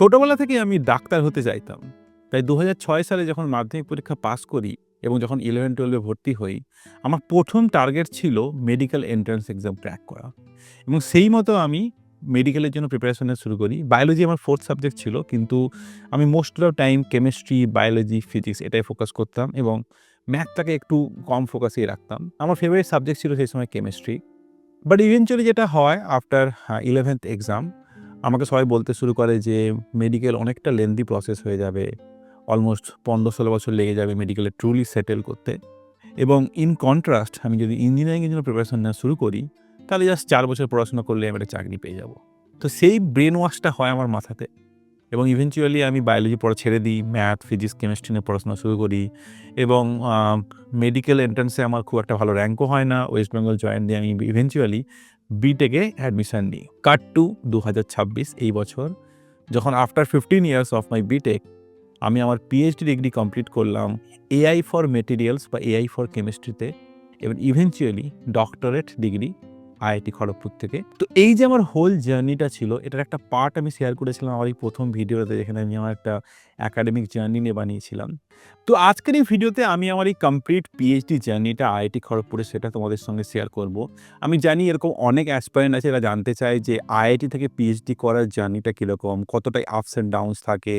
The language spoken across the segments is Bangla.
ছোটোবেলা থেকে আমি ডাক্তার হতে চাইতাম তাই দু হাজার ছয় সালে যখন মাধ্যমিক পরীক্ষা পাস করি এবং যখন ইলেভেন টুয়েলভে ভর্তি হই, আমার প্রথম টার্গেট ছিল মেডিকেল এন্ট্রান্স এক্সাম ক্র্যাক করা। এবং সেই মতো আমি মেডিকেলের জন্য প্রিপারেশন শুরু করি। বায়োলজি আমার ফোর্থ সাবজেক্ট ছিল, কিন্তু আমি most of time chemistry biology physics এটাই ফোকাস করতাম এবং ম্যাথটাকে একটু কম ফোকাসে রাখতাম। আমার ফেভারিট সাবজেক্ট ছিল সেই সময় কেমিস্ট্রি বাট ইভেনচুয়ালি যেটা হয় আফটার ইলেভেন্থ এক্সাম আমাকে সবাই বলতে শুরু করে যে মেডিকেল অনেকটা লেন্দি প্রসেস হয়ে যাবে। অলমোস্ট পনেরো ষোলো বছর লেগে যাবে মেডিকেলে ট্রুলি সেটেল করতে। এবং ইন কন্ট্রাস্ট আমি যদি ইঞ্জিনিয়ারিংয়ের জন্য প্রিপারেশন নেওয়া শুরু করি, তাহলে জাস্ট চার বছর পড়াশোনা করলে আমি একটা চাকরি পেয়ে যাব। তো সেই ব্রেন ওয়াশটা হয় আমার মাথাতে। এবং ইভেনচুয়ালি আমি বায়োলজি পড়া ছেড়ে দিই ম্যাথ ফিজিক্স কেমিস্ট্রি নিয়ে পড়াশোনা শুরু করি। এবং মেডিকেল এন্ট্রান্সে আমার খুব একটা ভালো র্যাঙ্কও হয় না। ওয়েস্ট বেঙ্গল জয়েন দিয়ে আমি ইভেনচুয়ালি বিটেকে অ্যাডমিশন নিই। কাট টু দু হাজার ছাব্বিশ এই বছর। যখন after fifteen years of my BTech আমি আমার পিএইচডি ডিগ্রি কমপ্লিট করলাম এআই ফর মেটেরিয়ালস বা এআই ফর কেমিস্ট্রিতে এবং eventually doctorate degree IIT Kharagpur থেকে। তো এই যে আমার হোল জার্নিটা ছিল, এটার একটা পার্ট আমি শেয়ার করেছিলাম আমার এই প্রথম ভিডিওতে, যেখানে আমি আমার একটা একাডেমিক জার্নি নিয়ে বানিয়েছিলাম। তো আজকের এই ভিডিওতে আমি আমার এই কমপ্লিট পিএইচডি জার্নিটা আইআইটি খড়গপুরে, সেটা তোমাদের সঙ্গে শেয়ার করব। আমি জানি এরকম অনেক অ্যাসপারেন্ট আছে এরা জানতে চায় যে আইআইটি থেকে পিএইচডি করার জার্নিটা কীরকম, কতটাই আপস অ্যান্ড ডাউনস থাকে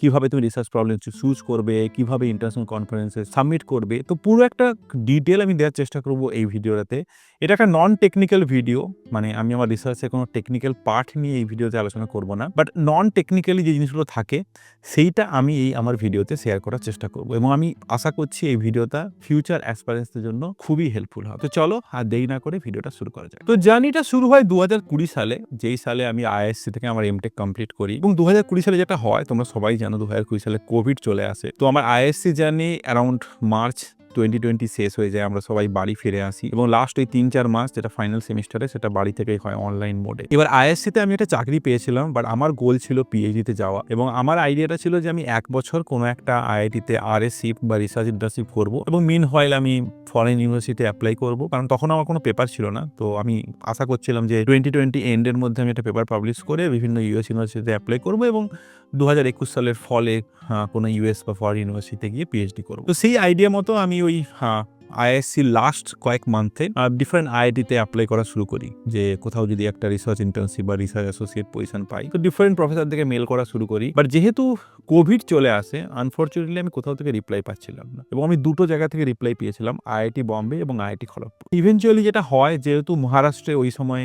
কীভাবে তুমি রিসার্চ প্রবলেম চুজ করবে, কীভাবে ইন্টারন্যাশনাল কনফারেন্সে সাবমিট করবে, তো পুরো একটা ডিটেল আমি দেওয়ার চেষ্টা করব এই ভিডিওটাতে এটা একটা নন টেকনিক্যাল ভিডিও মানে আমি আমার রিসার্চে কোনো টেকনিক্যাল পার্ট নিয়ে এই ভিডিওতে আলোচনা করব না বাট নন টেকনিক্যালি যে জিনিসগুলো থাকে, সেইটা আমি এই আমার ভিডিওতে শেয়ার করার চেষ্টা করব এবং আমি আশা করছি এই ভিডিওটা ফিউচার অ্যাসপারেন্সদের জন্য খুবই হেল্পফুল হবে। তো চলো, আর দেরি না করে ভিডিওটা শুরু করা যায় তো জার্নিটা শুরু হয় দু হাজার কুড়ি সালে, যেই সালে আমি আইএসসি থেকে আমার এমটেক কমপ্লিট করি এবং দু হাজার কুড়ি সালে যেটা হয়, তোমরা সবাই জানো দু হাজার কুড়ি সালে কোভিড চলে আসে? তো আমার ISC journey around March twenty twenty শেষ হয়ে যায়, আমরা সবাই বাড়ি ফিরে আসি। এবং লাস্ট ওই তিন চার মাস যেটা ফাইনাল সেমিস্টারে সেটা বাড়ি থেকেই হয় অনলাইন মোডে এবার আইএসসিতে আমি একটা চাকরি পেয়েছিলাম বাট আমার গোল ছিল পিএইচডিতে যাওয়া। এবং আমার আইডিয়াটা ছিল যে আমি এক বছর কোনো একটা আইআইটিতে আর এস শিপ বা রিসার্চ ইন্টার্নশিপ করব। এবং মিন হয়েল আমি ফরেন ইউনিভার্সিটি অ্যাপ্লাই করব, কারণ তখন আমার কোনো পেপার ছিল না। তো আমি আশা করছিলাম যে টোয়েন্টি টোয়েন্টি এন্ডের মধ্যে আমি একটা পেপার পাবলিশ করে বিভিন্ন ইউএস ইউনিভার্সিটিতে অ্যাপ্লাই করব এবং দু হাজার একুশ সালের ফলে হ্যাঁ, কোনো ইউএস বা ফরেন ইউনিভার্সিটিতে গিয়ে পিএইচডি করব। তো সেই আইডিয়া মতো আমি ওই হ্যাঁ আইএসসি লাস্ট কয়েক মান্থে ডিফারেন্ট আইআইটিতে অ্যাপ্লাই করা শুরু করি। যে কোথাও যদি একটা রিসার্চ ইন্টার্নশিপ বা রিসার্চ অ্যাসোসিয়েট পজিশন পাই তো ডিফারেন্ট প্রফেসর থেকে মেল করা শুরু করি। বাট যেহেতু কোভিড চলে আসে আনফর্চুনেটলি আমি কোথাও থেকে রিপ্লাই পাচ্ছিলাম না। এবং আমি দুটো জায়গা থেকে রিপ্লাই পেয়েছিলাম আইআইটি বম্বে এবং আইআইটি খড়গপুর ইভেনচুয়ালি যেটা হয় যেহেতু মহারাষ্ট্রে ওই সময়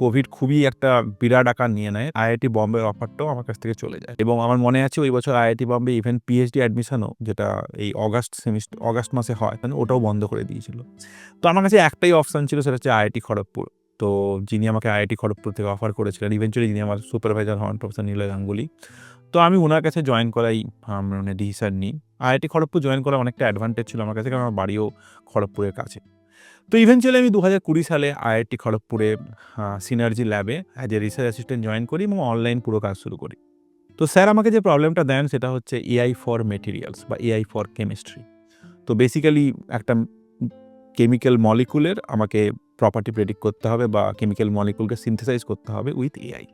কোভিড খুবই একটা বিরাট আকার নিয়ে নেয়। আইআইটি বম্বের অফারটাও আমার কাছ থেকে চলে যায়। এবং আমার মনে আছে ওই বছর আইআইটি বম্বে ইভেন পিএইচডি অ্যাডমিশনও যেটা এই অগাস্ট সেমিস্টার অগাস্ট মাসে হয় মানে ওটাও বন্ধ করে দিয়েছিল। তো আমার কাছে একটাই অপশান ছিল, সেটা হচ্ছে আইআইটি খড়গপুর। তো যিনি আমাকে আইআইটি খড়গপুর থেকে অফার করেছিলেন ইভেনচুয়ালি যিনি আমার সুপারভাইজার হন প্রফেসর নীলয় গাঙ্গুলি। তো আমি ওনার কাছে জয়েন করাই মানে ডিসিশন নিই আইআইটি খড়গপুর জয়েন করা অনেকটা অ্যাডভান্টেজ ছিল আমার কাছে, কারণ আমার বাড়িও খড়গপুরের কাছে। তো ইভেনচুয়ালি আমি দু হাজার কুড়ি সালে আইআইটি খড়গপুরে সিনার্জি ল্যাবে as a research assistant join করি এবং অনলাইন পুরো কাজ শুরু করি। তো স্যার আমাকে যে প্রবলেমটা দেন সেটা হচ্ছে এআই ফর মেটেরিয়ালস বা এআই ফর কেমিস্ট্রি তো বেসিক্যালি একটা কেমিক্যাল মলিকুলের আমাকে প্রপার্টি প্রেডিক্ট করতে হবে বা কেমিক্যাল মলিকুলকে সিনথেসাইজ করতে হবে উইথ এআই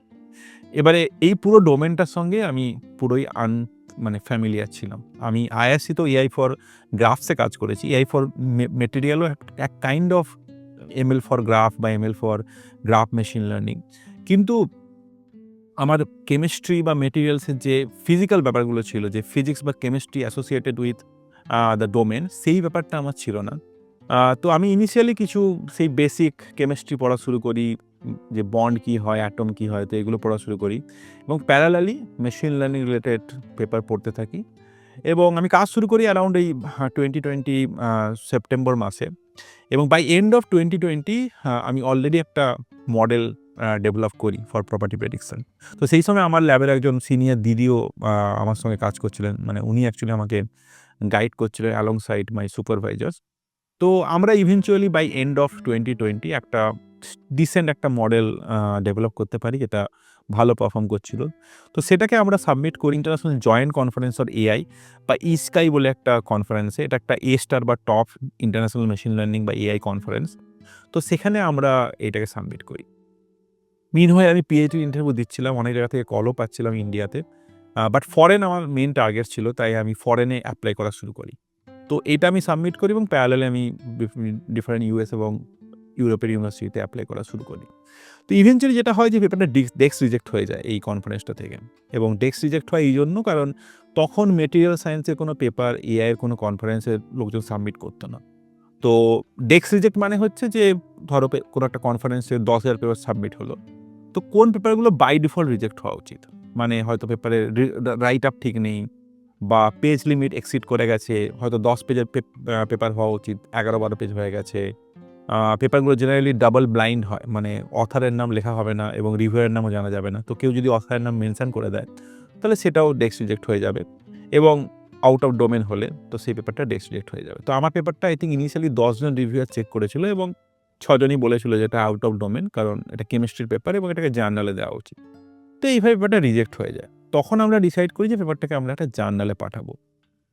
এবারে এই পুরো ডোমেনটার সঙ্গে আমি পুরোই আন মানে ফ্যামিলিয়ার ছিলাম। আমি আইএসসি তো এআই ফর গ্রাফসে কাজ করেছি। এআই ফর মেটেরিয়ালও এক kind of M L for graph বা M L for graph machine learning কিন্তু আমার কেমিস্ট্রি বা মেটেরিয়ালসের যে ফিজিক্যাল ব্যাপারগুলো ছিল, যে ফিজিক্স বা chemistry associated with the domain সেই ব্যাপারটা আমার ছিল না। তো আমি ইনিশিয়ালি কিছু সেই বেসিক কেমিস্ট্রি পড়া শুরু করি। যে বন্ড কি হয় অ্যাটম কি হয়, তো এগুলো পড়া শুরু করি। এবং parallelly machine learning related paper পড়তে থাকি। এবং আমি কাজ শুরু করি অ্যারাউন্ড এই টোয়েন্টি টোয়েন্টি সেপ্টেম্বর মাসে। এবং by end of twenty twenty আমি অলরেডি একটা মডেল ডেভেলপ করি ফর প্রপার্টি প্রেডিকশন তো সেই সময় আমার ল্যাবের একজন সিনিয়র দিদিও আমার সঙ্গে কাজ করছিলেন। মানে উনি অ্যাকচুয়ালি আমাকে গাইড করছিলেন অ্যালং সাইড মাই সুপারভাইজার্স তো আমরা eventually by end of twenty twenty একটা ডিসেন্ট একটা মডেল ডেভেলপ করতে পারি, যেটা ভালো পারফর্ম করছিল। তো সেটাকে আমরা সাবমিট করি international joint conference or AI বা ইস্কাই বলে একটা কনফারেন্সে এটা একটা এ স্টার বা টপ ইন্টারন্যাশনাল মেশিন লার্নিং বা এআই কনফারেন্স তো সেখানে আমরা এটাকে সাবমিট করি। মিন হয়ে আমি পিএইচডি ইন্টারভিউ দিচ্ছিলাম, অনেক জায়গা থেকে কলও পাচ্ছিলাম ইন্ডিয়াতে বাট ফরেন আমার মেন টার্গেট ছিল, তাই আমি ফরেনে অ্যাপ্লাই করা শুরু করি। তো এটা আমি সাবমিট করি এবং প্যারালে আমি ডিফারেন্ট ইউএস এবং ইউরোপের ইউনিভার্সিটিতে অ্যাপ্লাই করা শুরু করি। তো ইভেন্চুয়ালি যেটা হয় যে পেপারটা ডেস্ক রিজেক্ট হয়ে যায় এই কনফারেন্সটা থেকে এবং ডেস্ক রিজেক্ট হয় এই জন্য কারণ তখন মেটেরিয়াল সায়েন্সের কোনো পেপার এআইয়ের কোনো কনফারেন্সের লোকজন সাবমিট করতো না। তো ডেস্ক রিজেক্ট মানে হচ্ছে যে ধরো কোনো একটা কনফারেন্সে দশ হাজার পেপার সাবমিট হলো। তো কোন পেপারগুলো বাই ডিফল্ট রিজেক্ট হওয়া উচিত? মানে হয়তো পেপারের রাইট আপ ঠিক নেই। বা পেজ লিমিট এক্সিড করে গেছে, হয়তো দশ পেজের পেপার হওয়া উচিত, এগারো বারো পেজ হয়ে গেছে। পেপারগুলো জেনারেলি ডাবল ব্লাইন্ড হয় মানে অথারের নাম লেখা হবে না এবং রিভিউয়ের নামও জানা যাবে না। তো কেউ যদি অথারের নাম মেনশান করে দেয়, তাহলে সেটাও ডেস্ক রিজেক্ট হয়ে যাবে এবং আউট অফ ডোমেন হলে তো সেই পেপারটা ডেস্ক রিজেক্ট হয়ে যাবে। তো আমার পেপারটা আই থিঙ্ক ইনিশিয়ালি দশজন রিভিউয়ার চেক করেছিল এবং ছজনই বলেছিল যে এটা আউট অফ ডোমেন কারণ এটা কেমিস্ট্রির পেপার এবং এটাকে জার্নালে দেওয়া উচিত। তো এইভাবে পেপারটা রিজেক্ট হয়ে যায়। তখন আমরা ডিসাইড করি যে পেপারটাকে আমরা একটা জার্নালে পাঠাবো।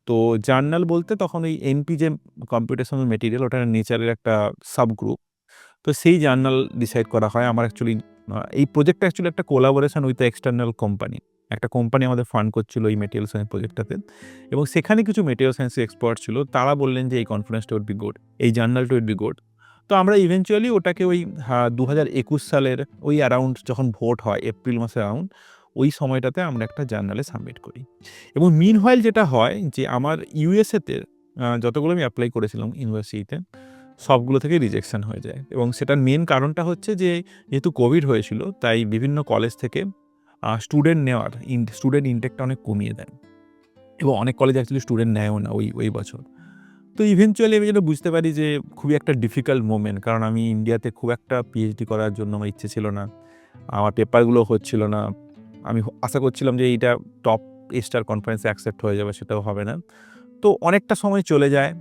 তো জার্নাল বলতে তখন ওই এনপি যে কম্পিউটেশনাল মেটেরিয়াল ওটা নেচারের একটা সাবগ্রুপ তো সেই জার্নাল ডিসাইড করা হয়। আমার অ্যাকচুয়ালি এই প্রজেক্টটা অ্যাকচুয়ালি একটা কোলাবোরেশন উইথ এক্সটার্নাল কোম্পানি একটা কোম্পানি আমাদের ফান্ড করছিল এই মেটেরিয়াল সায়েন্স প্রজেক্টটাতে এবং সেখানে কিছু মেটেরিয়াল সায়েন্সের এক্সপার্ট ছিল। তারা বললেন যে এই কনফারেন্সটা উড বি গুড এই জার্নালটা উড বি গুড তো আমরা ইভেনচুয়ালি ওটাকে ওই দু হাজার একুশ সালের ওই অ্যারাউন্ড যখন ভোট হয় এপ্রিল মাসের অ্যারাউন্ড ওই সময়টাতে আমরা একটা জার্নালে সাবমিট করি। এবং মিন হোয়াইল যেটা হয় যে আমার ইউএসএতে যতগুলো আমি অ্যাপ্লাই করেছিলাম ইউনিভার্সিটিতে সবগুলো থেকে রিজেকশন হয়ে যায়। এবং সেটার মেন কারণটা হচ্ছে যে, যেহেতু কোভিড হয়েছিল, তাই বিভিন্ন কলেজ থেকে স্টুডেন্ট নেওয়ার স্টুডেন্ট ইনটেকটা অনেক কমিয়ে দেন এবং অনেক কলেজ অ্যাকচুয়ালি স্টুডেন্ট নেয়ও না ওই ওই বছর। তো ইভেনচুয়ালি আমি যেটা বুঝতে পারি যে, খুবই একটা ডিফিকাল্ট মোমেন্ট কারণ আমি ইন্ডিয়াতে খুব একটা পিএইচডি করার জন্য আমার ইচ্ছে ছিল না। আমার পেপারগুলো হচ্ছিল না। আমি আশা করছিলাম যে এইটা টপ স্টার কনফারেন্সে অ্যাকসেপ্ট হয়ে যাবে, সেটাও হবে না। তো অনেকটা সময় চলে যায়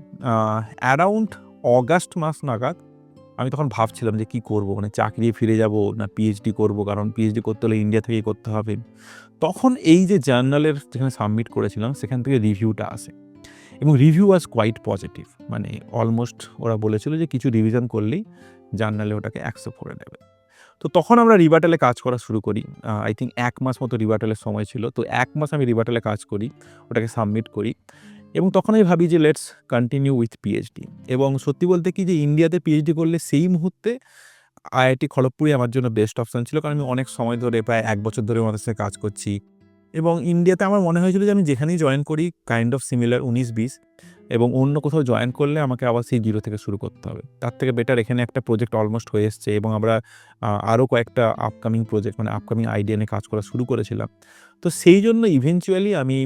অ্যারাউন্ড অগাস্ট মাস নাগাদ আমি তখন ভাবছিলাম যে কি করব মানে চাকরি ফিরে যাব না পিএইচডি করব, কারণ পিএইচডি করতে হলে ইন্ডিয়া থেকেই করতে হবে। তখন এই যে জার্নালের যেখানে সাবমিট করেছিলাম, সেখান থেকে রিভিউটা আসে। এবং রিভিউ ওয়াজ কোয়াইট পজিটিভ মানে অলমোস্ট ওরা বলেছিল যে কিছু রিভিশন করলেই জার্নালে ওটাকে অ্যাকসেপ্ট করে নেবে। তো তখন আমরা রিবাটেলে কাজ করা শুরু করি। আই থিঙ্ক এক মাস মতো রিবাটেলের সময় ছিল। তো এক মাস আমি রিবাটেলে কাজ করি, ওটাকে সাবমিট করি এবং তখন আমি ভাবি যে লেটস কন্টিনিউ উইথ পিএইচডি এবং সত্যি বলতে কি যে ইন্ডিয়াতে পিএইচডি করলে সেই মুহূর্তে আইআইটি খড়গপুরই আমার জন্য বেস্ট অপশান ছিল। কারণ আমি অনেক সময় ধরে, প্রায় এক বছর ধরে ওনাদের সাথে কাজ করছি। এবং ইন্ডিয়াতে আমার মনে হয়েছিল যে, আমি যেখানেই জয়েন করি কাইন্ড অফ সিমিলার উনিশ বিশ। এবং অন্য কোথাও জয়েন করলে আমাকে আবার সেই জিরো থেকে শুরু করতে হবে। তার থেকে বেটার এখানে একটা প্রজেক্ট অলমোস্ট হয়ে এসছে এবং আমরা আরও কয়েকটা আপকামিং প্রজেক্ট মানে আপকামিং আইডিয়া নিয়ে কাজ করা শুরু করেছিলাম। তো সেই জন্য ইভেনচুয়ালি আমি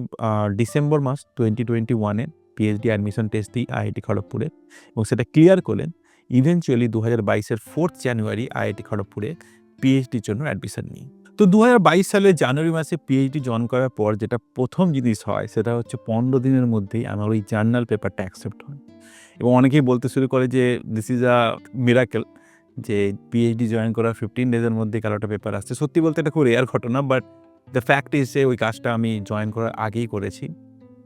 ডিসেম্বর মাস টোয়েন্টি টোয়েন্টি ওয়ানে পিএইচডি অ্যাডমিশন টেস্ট দিই আইআইটি খড়গপুরে এবং সেটা ক্লিয়ার করলেন। ইভেনচুয়ালি দু হাজার বাইশের ফোর্থ জানুয়ারি আইআইটি খড়গপুরে পিএইচডির জন্য অ্যাডমিশন নিই। তো দু সালের জানুয়ারি মাসে পিএইচডি জয়েন করার পর যেটা প্রথম জিনিস হয়, সেটা হচ্ছে পনেরো দিনের মধ্যেই আমার ওই জার্নাল পেপারটা অ্যাকসেপ্ট হয়। এবং অনেকেই বলতে শুরু করে যে দিস ইজ আ মিরাকেল যে পিএইচডি জয়েন করার ফিফটিন ডেজের মধ্যে কারোটা পেপার আসছে। সত্যি বলতে এটা খুব রেয়ার ঘটনা বাট দ্য ফ্যাক্ট ইজ যে ওই কাজটা আমি জয়েন করার আগেই করেছি।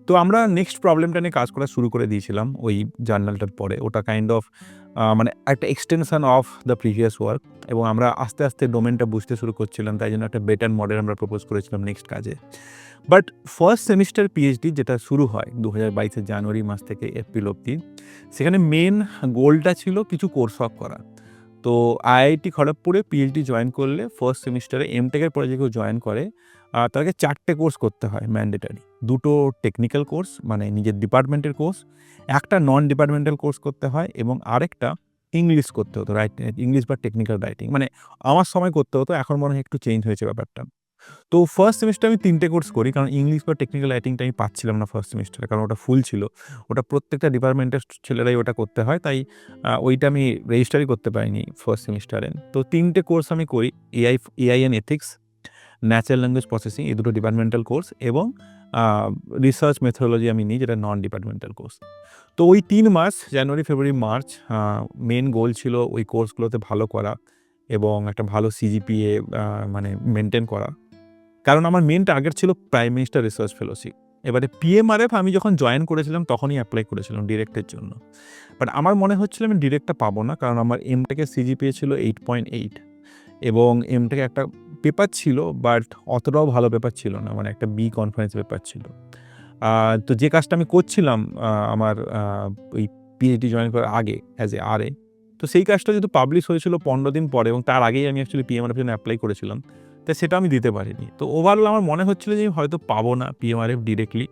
তো আমরা নেক্সট প্রবলেমটা নিয়ে কাজ করা শুরু করে দিয়েছিলাম ওই জার্নালটার পরে। ওটা কাইন্ড অফ মানে একটা extension of the previous work এবং আমরা আস্তে আস্তে ডোমেনটা বুঝতে শুরু করছিলাম, তাই জন্য একটা বেটার মডেল আমরা প্রপোজ করেছিলাম নেক্সট কাজে। বাট ফার্স্ট সেমিস্টার পিএইচডি যেটা শুরু হয় দু হাজার বাইশের জানুয়ারি মাস থেকে এপ্রিল অবধি, সেখানে মেন গোলটা ছিল কিছু কোর্স ওয়ার্ক করা। তো আইআইটি খড়গপুরে পিএইচডি জয়েন করলে ফার্স্ট সেমিস্টারে এমটেকের পরে যে কেউ জয়েন করে তাকে চারটে কোর্স করতে হয় ম্যান্ডেটারি দুটো টেকনিক্যাল কোর্স মানে নিজের ডিপার্টমেন্টের কোর্স একটা নন ডিপার্টমেন্টাল কোর্স করতে হয় এবং আরেকটা ইংলিশ করতে হতো রাইট ইংলিশ বা টেকনিক্যাল রাইটিং মানে আমার সময় করতে হতো, এখন মনে হয় একটু চেঞ্জ হয়েছে ব্যাপারটা। তো ফার্স্ট সেমিস্টার আমি তিনটে কোর্স করি, কারণ ইংলিশ বা টেকনিক্যাল রাইটিংটা আমি পাচ্ছিলাম না ফার্স্ট সেমিস্টারে কারণ ওটা ফুল ছিল। ওটা প্রত্যেকটা ডিপার্টমেন্টের ছেলেরাই ওটা করতে হয়, তাই ওইটা আমি রেজিস্টারই করতে পারিনি ফার্স্ট সেমিস্টারে তো তিনটে কোর্স আমি করি AI AI and ethics natural language processing এই দুটো ডিপার্টমেন্টাল কোর্স এবং রিসার্চ মেথোলজি আমি নিই, যেটা নন ডিপার্টমেন্টাল কোর্স তো ওই তিন মাস, জানুয়ারি, ফেব্রুয়ারি, মার্চ মেন গোল ছিল ওই কোর্সগুলোতে ভালো করা এবং একটা ভালো সিজিপিএ মানে মেনটেন করা। কারণ আমার মেন টার্গেট ছিল প্রাইম মিনিস্টার রিসার্চ ফেলোশিপ এবারে পিএমআরএফ আমি যখন জয়েন করেছিলাম, তখনই অ্যাপ্লাই করেছিলাম ডিরেক্টের জন্য। বাট আমার মনে হচ্ছিল আমি ডিরেক্টটা পাবো না, কারণ আমার এমটেকের সিজিপিএ ছিল এইট পয়েন্ট এইট এবং এমটেকে একটা পেপার ছিল, বাট অতটাও ভালো পেপার ছিল না মানে একটা বি কনফারেন্স পেপার ছিল। তো যে কাজটা আমি করছিলাম আমার ওই পিএইচডি জয়েন করার আগে অ্যাজ এ আর এ তো সেই কাজটা যেহেতু পাবলিশ হয়েছিল পনেরো দিন পরে এবং তার আগেই আমি অ্যাকচুয়ালি পিএমআর জন্য অ্যাপ্লাই করেছিলাম তাই সেটা আমি দিতে পারিনি। তো ওভারঅল আমার মনে হচ্ছিল যে হয়তো পাবো না পিএমআরএফ ডিরেক্টলি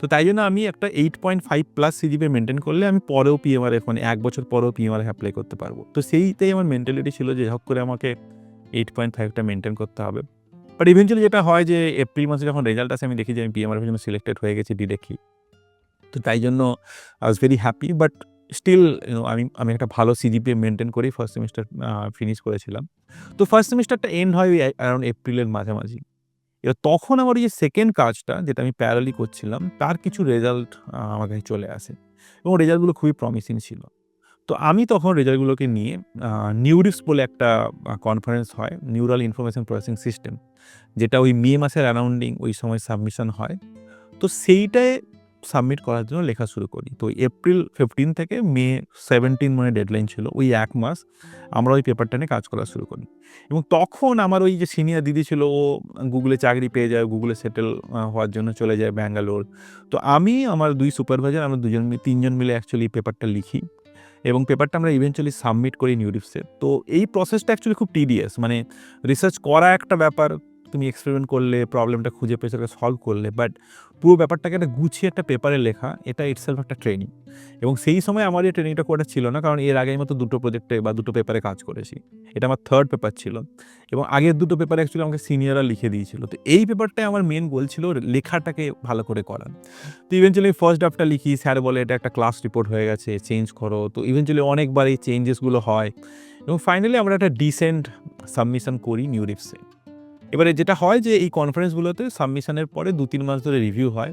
তো তাই জন্য আমি একটা eight point five plus CGPA maintain করলে আমি পরেও পিএমআরএফ মানে এক বছর পরেও পিএমআরএফ অ্যাপ্লাই করতে পারব। তো সেইটাই আমার মেন্টালিটি ছিল যে হক করে আমাকে এইট পয়েন্ট ফাইভটা মেনটেন করতে হবে। বাট ইভেনচুয়ালি যেটা হয় যে এপ্রিল মাসে যখন রেজাল্ট আসে, আমি দেখি যে আমি পিএমআরএফের জন্য সিলেক্টেড হয়ে গেছি ডি দেখি। তো তাই জন্য I was very happy but still আমি আমি একটা ভালো সিজিপিএ মেনটেন করেই ফার্স্ট সেমিস্টার ফিনিশ করেছিলাম। তো ফার্স্ট সেমিস্টারটা এন্ড হয় ওই অ্যারাউন্ড এপ্রিলের মাঝামাঝি। এবার তখন আমার ওই যে সেকেন্ড কাজটা, যেটা আমি প্যারালি করছিলাম, তার কিছু রেজাল্ট আমার কাছে চলে আসে। এবং রেজাল্টগুলো খুবই প্রমিসিং ছিল। তো আমি তখন রেজাল্টগুলোকে নিয়ে নিউরিক্স বলে একটা কনফারেন্স হয়, নিউরাল ইনফরমেশন প্রসেসিং সিস্টেম, যেটা ওই মে মাসের অ্যারাউন্ডিং ওই সময় সাবমিশন হয়। তো সেইটায় সাবমিট করার জন্য লেখা শুরু করি। তো এপ্রিল ফিফটিন থেকে মে সেভেন্টিন মানে ডেডলাইন ছিল, ওই এক মাস আমরা ওই পেপারটা নিয়ে কাজ করা শুরু করি। এবং তখন আমার ওই যে সিনিয়র দিদি ছিল, ও গুগলে চাকরি পেয়ে যায় গুগলে সেটেল হওয়ার জন্য চলে যায় ব্যাঙ্গালোর তো আমি, আমার দুই সুপারভাইজার আমরা দুজন তিনজন মিলে অ্যাকচুয়ালি পেপারটা লিখি। এবং পেপারটা আমরা ইভেনচুয়ালি সাবমিট করি নিউরিপসে তো এই প্রসেসটা অ্যাকচুয়ালি খুব টিডিয়াস মানে রিসার্চ করা একটা ব্যাপার তুমি এক্সপেরিমেন্ট করলে প্রবলেমটা খুঁজে পেয়ে সেটাকে সলভ করলে বাট পুরো ব্যাপারটাকে একটা গুছিয়ে একটা পেপারে লেখা, এটা ইটসেলফ একটা ট্রেনিং এবং সেই সময় আমার এই ট্রেনিংটা করা ছিল না, কারণ এর আগে মতো দুটো প্রজেক্টে বা দুটো পেপারে কাজ করেছি। এটা আমার থার্ড পেপার ছিল। এবং আগের দুটো পেপারে অ্যাকচুয়ালি আমাকে সিনিয়ররা লিখে দিয়েছিল। তো এই পেপারটাই আমার মেন গোল ছিল লেখাটাকে ভালো করে করা তো ইভেনচুয়ালি ফার্স্ট ড্রাফটটা লিখি স্যার বলে, এটা একটা ক্লাস রিপোর্ট হয়ে গেছে চেঞ্জ করো। তো ইভেনচুয়ালি অনেকবার এই চেঞ্জেসগুলো হয়। এবং ফাইনালি আমরা একটা ডিসেন্ট সাবমিশন করি নিউরিপসে এবারে যেটা হয় যে এই কনফারেন্সগুলোতে সাবমিশনের পরে দু তিন মাস ধরে রিভিউ হয়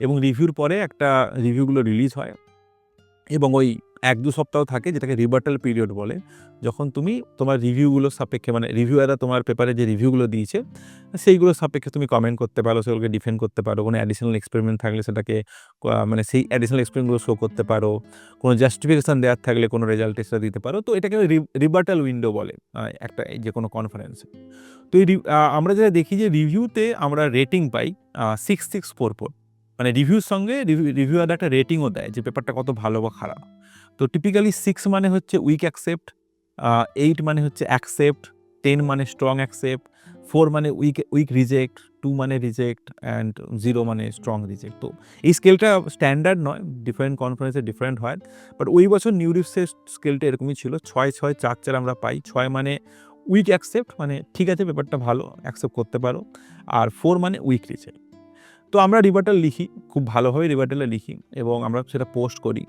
এবং রিভিউর পরে একটা রিভিউগুলো রিলিজ হয় এবং ওই এক দু সপ্তাহ থাকে যেটাকে রিবার্টাল পিরিয়ড বলে। যখন তুমি তোমার রিভিউগুলো সাপেক্ষে মানে রিভিউয়াররা তোমার পেপারে যে রিভিউগুলো দিয়েছে, সেইগুলো সাপেক্ষে তুমি কমেন্ট করতে পারো, সেগুলোকে ডিফেন্ড করতে পারো। কোনো অ্যাডিশনাল এক্সপেরিমেন্ট থাকলে সেটাকে মানে সেই অ্যাডিশনাল এক্সপেরিমেন্টগুলো শো করতে পারো। কোনো জাস্টিফিকেশান দেওয়ার থাকলে কোনো রেজাল্ট সেটা দিতে পারো। তো এটাকে রিবার্টাল উইন্ডো বলে একটা যে কোনো কনফারেন্সে তো এই আমরা যেটা দেখি যে রিভিউতে আমরা রেটিং পাই সিক্স সিক্স ফোর ফোর মানে রিভিউর সঙ্গে রিভিউ রিভিউয়ার একটা রেটিংও দেয় যে পেপারটা কত ভালো বা খারাপ। তো টিপিক্যালি সিক্স মানে হচ্ছে উইক অ্যাকসেপ্ট এইট মানে হচ্ছে অ্যাকসেপ্ট টেন মানে স্ট্রং অ্যাকসেপ্ট ফোর মানে উইক উইক রিজেক্ট টু মানে রিজেক্ট অ্যান্ড জিরো মানে স্ট্রং রিজেক্ট তো এই স্কেলটা স্ট্যান্ডার্ড নয় ডিফারেন্ট কনফারেন্সে ডিফারেন্ট হয় বাট ওই বছর নিউরিপসের স্কেলটা এরকমই ছিল, ছয় ছয় চার চার আমরা পাই, ছয় মানে উইক অ্যাকসেপ্ট মানে ঠিক আছে পেপারটা ভালো অ্যাকসেপ্ট করতে পারো, আর ফোর মানে উইক রিজেক্ট তো আমরা রিভার্টাল লিখি, খুব ভালোভাবে রিভার্টালে লিখি, এবং আমরা সেটা পোস্ট করি।